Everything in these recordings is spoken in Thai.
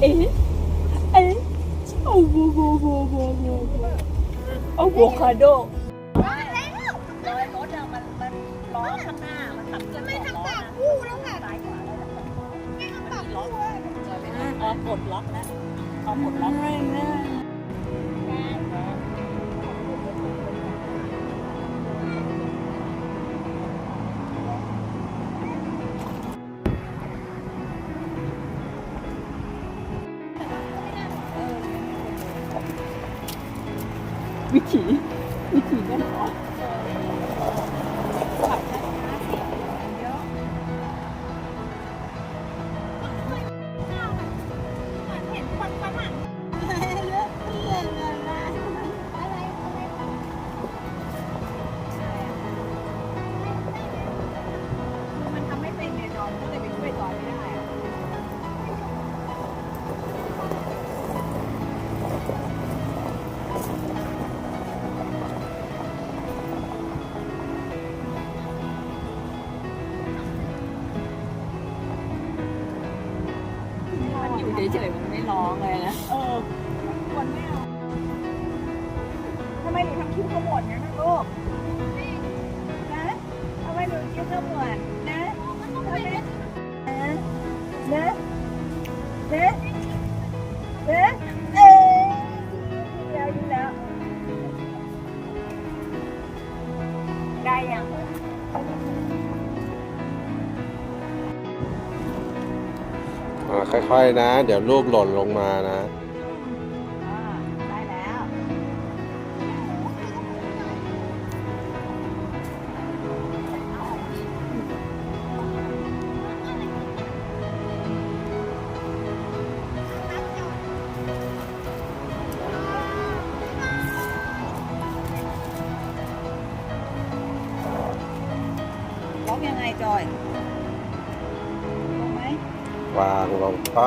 เอ๊ะเอ๊ะโอ้โหโอ้โหโอ้โหโอ้โหคาโดโดยรถอะมันมันล้อข้างหน้า มันขับเคลื่อนไม่ทำแบบกู้แล้วค่ะซ้ายขวาแล้วไม่ทำปากล็คู่อกจอยไปนะอ๋อกดล็อกนะพอหมดล็อก ไม่นะ วิ องเลยนะ เออคนไม่เอาทำไมหนูทำคิ้วขมวดงั้นนะลูกนะทำไมหนูคิ้วขมวดนะทำไม ค่อยๆนะ เดี๋ยวลูกหล่นลงมานะา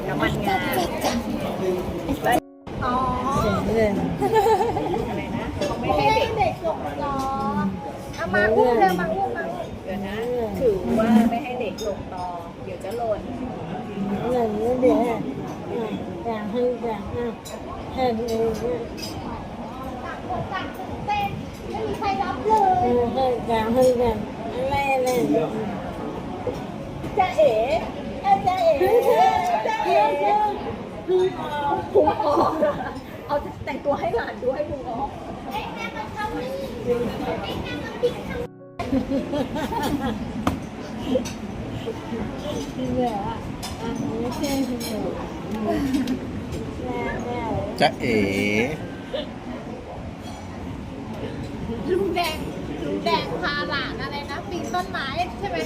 ณน้ำมันงาอ๋อเรื่องอะไรนะเขาไม่ให้เด็กเด็กหลบรอเอามาอุ้มเลยมาอุ้มมาเดี๋ยวนะถือว่าไม่ให้เด็กลงตอเดี๋ยวจะหล่นเรื่องนี้เดี๋ยวอยากให้อยากให้ให้เลยต่างคนต่างตื่นเต้นไม่มีใครรับเลเอยอให้อยากให้แบบอะไรอะไรจ้าเอ๋ เอ้ยจ้าเอ๋จ้าเอ๋พุงออกพุงออกเอาแต่งตัวให้หลานดูให้พุงออกไอ้แม่มันทำไอ้แม่มันปิดทำที่แบบอะไม่ใช่ที่แบบแม่แม่จะเอ๋ลุงแดงลุงแดงพาหลานอะไรนะปีนต้นไม้ใช่ไหม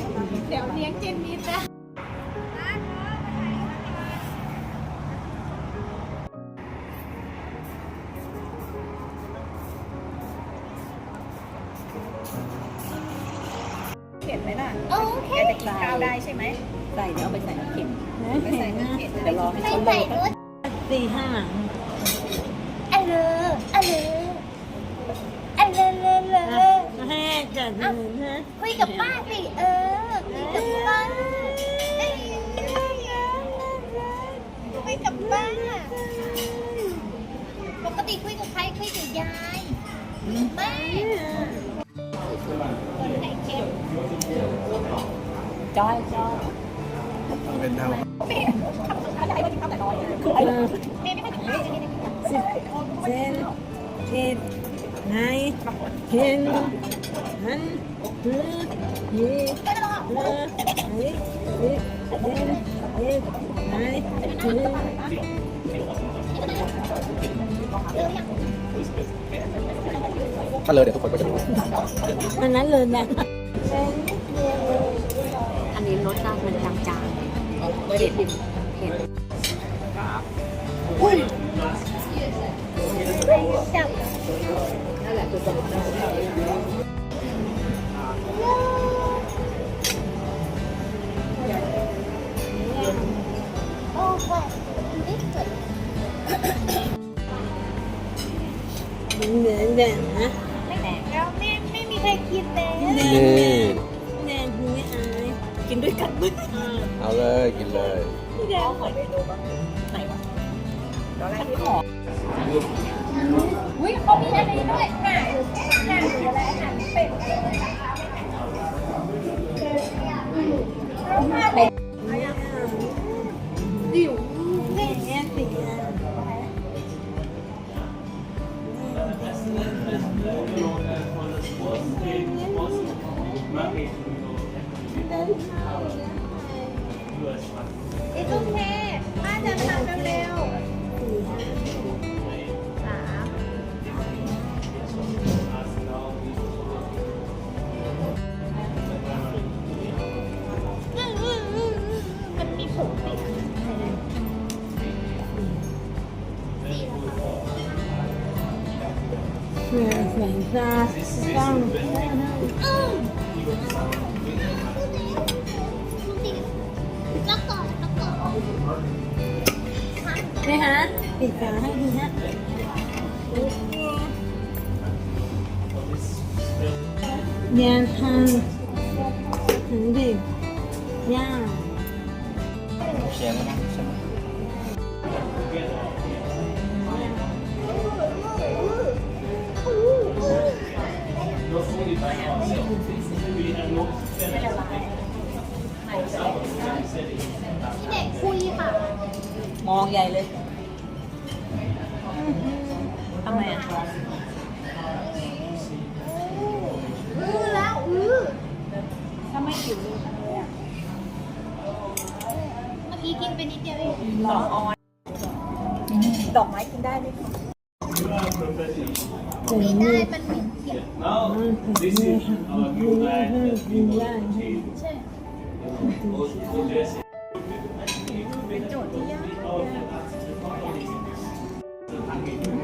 เดี๋ยวเลี้ยงเจนนิดนะ ใส่เดี๋ยวเอาไปใส่น้ำเข็มไปใส่น้ำเข็มเดี๋ยวรอให้ไม่เขาใส่โลรถสี่ห้าอะเลออะเลออะเลอเลอเลอให้จัดนะคุยกับป้าสิเออคุยกับป้าเอ้ยคุยกับป้าปกติคุยกับใครคุยกับยายแม่คนไข่เค็มจอยจอย เป็นเท่าอะไรว่ากินาวแต่น้อยคือไอ้แม่ไม่าวเลยเอ็ดเทนฮันฮึยี่ก็จะรอเออไอ้สิบเซนเอ็ดไนฮึถ้าเลยเดี๋ยวทุกคนก็จะรู้อันนั้นเลยนะอันนี้รสชาติมันจาง ๆเผ็ดเผ็ดจับนั่นแหละคือโอ้โหนี่เกิดเหนือแดงนะไม่แดงแล้วไม่ไม่มีใครกินเลยนี่แดงคือไม่อายกินด้วยกันมั้ย เอาเลยกินเลยแดงขอไปดูบ้างไหนวะตอนแรกที่ขออุ้ยเขามีอะไรด้วยห่านห่าน นี่ฮะปิดฝาให้ดีฮะเนี่ยทางถึงดิย่าง องใหญ่เลยทำไมอะอือแล้วอือถ้าไม่หิวเลยทำไมอะเมื่อกี้กินไปนิดเดียวเองดอกออนดอกไม้กินได้ไหมคะถึงไม่นี่ได้มันเหม็นเขียวมันถึง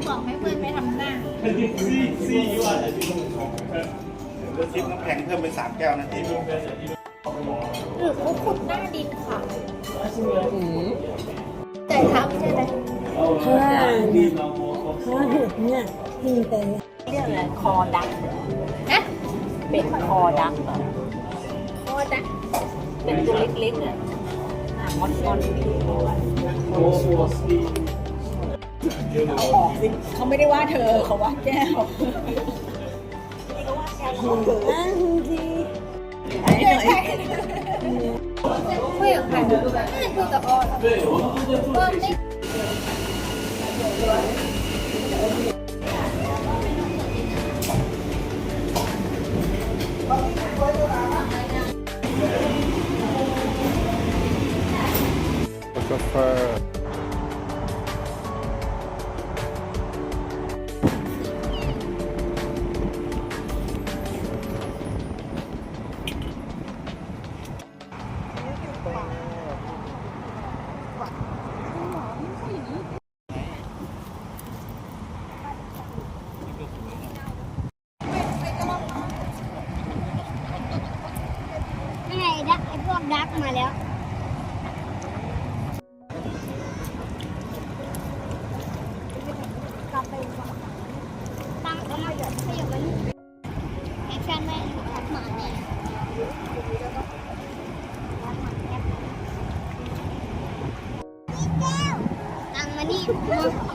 บอกให้เพื่อนไปทำหน้าทิปน้ำแข็งเพิ่มเป็นสามแก้วนะทิปหรือเขาขุดหน้าดินค่ะแต่ทำใช่ไหมถ้าเนี่ยถ้าเห็ดเนี่ยกินแต่เรียกอะไรคอดักนะเป็ดคอดักโคตรนะเป็นตัวเล็กๆอะอะมอนมอน เอาออกสิเขาไม่ได้ว่าเธอเขาว่าแก้วนี่ก็ว่าแก้วเขาเกิดอันดีไอ้หน่อยคุยกับใครไม่ได้คุยกับออนเออไม่กาแฟ Look.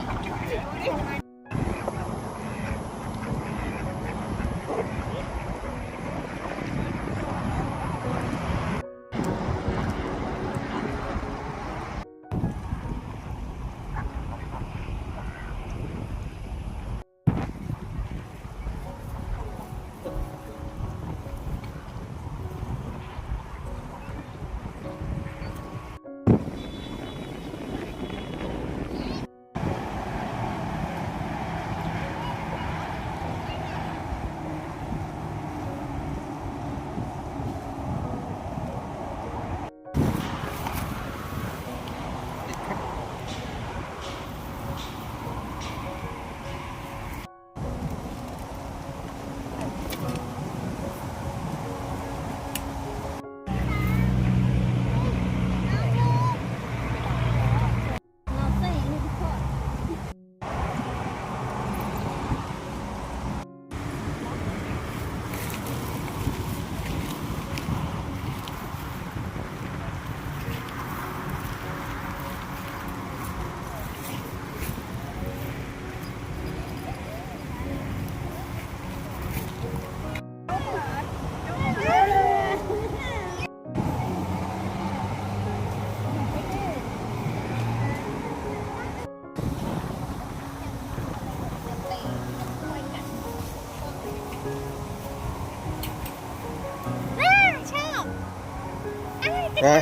นะ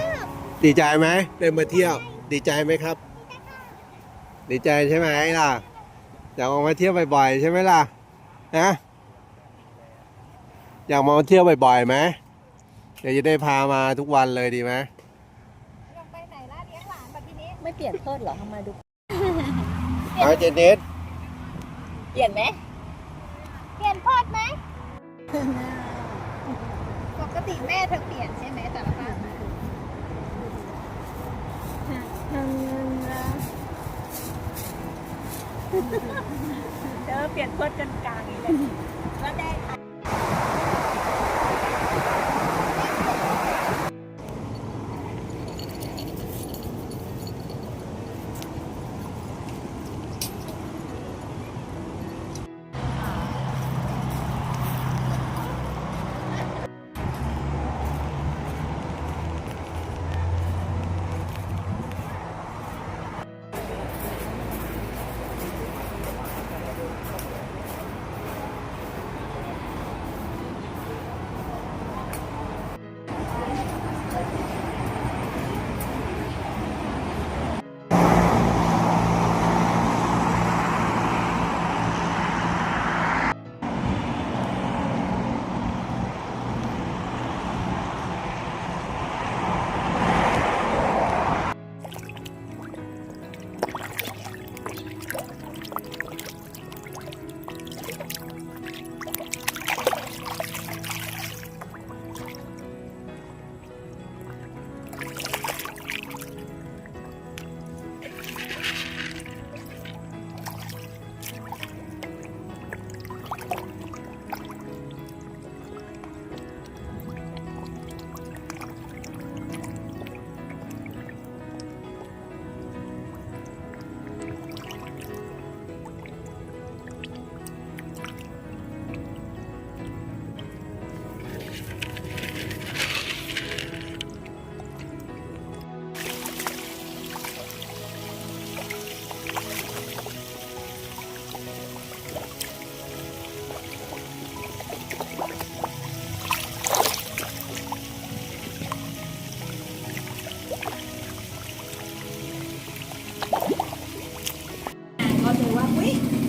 ดีใจไหมได้มาเที่ยว ดีใจไหมครับ ดีใจใช่ไหมล่ะอยากออกมาเที่ยวบ่อยๆใช่ไหมล่ะนะอยากมาเที่ยวบ่อยๆไหมเดี๋ยวจะได้พามาทุกวันเลยดีไหมลงไปไหนล่ะเลี้ยงหลานแบบทีนี้ไม่เปลี่ยนเพิดเหรอทำไมดูเอาเจเน็ตเปลี่ยนไหมเปลี่ยนพอดไหมปกติแม่เธอเปลี่ยนใช่ไหมแต่ละบ้าน เออเปลี่ยนเพิดกันกลางอีกเลยแล้วได้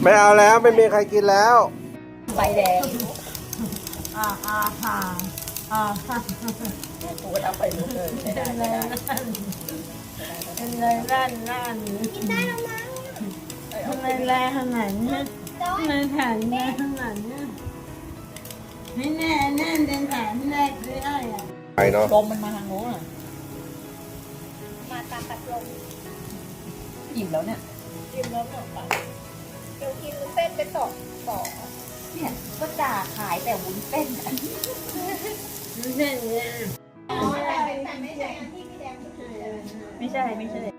ไม่เอาแล้วไม่มีใครกินแล้ว ใบแดงอ่าอ่าฮ่าอ่าฮ่ากูก็ทำไปรู้เลยไม่ได้ไม่ได้เป็นเลยลั่นลั่นกินได้แล้วมั้งทำไมแรงขนาดนี้ทำไมแผนแรงขนาดนี้ไม่แน่แน่เป็นแผนแรกด้วยอะไปเนาะลมมันมาทางโน้นอะมาตามตัดลมอิ่มแล้วเนี่ยกินแล้วหมดปะ เดี๋ยวกินเส้นไปสองสองเนี่ยก็ด่าขายแต่วุ้นเส้นอะไม่ใช่เนี่ยอ๋อแต่แต่ไม่ใช่อันที่พี่แดงพูดถึงไม่ใช่ไม่ใช่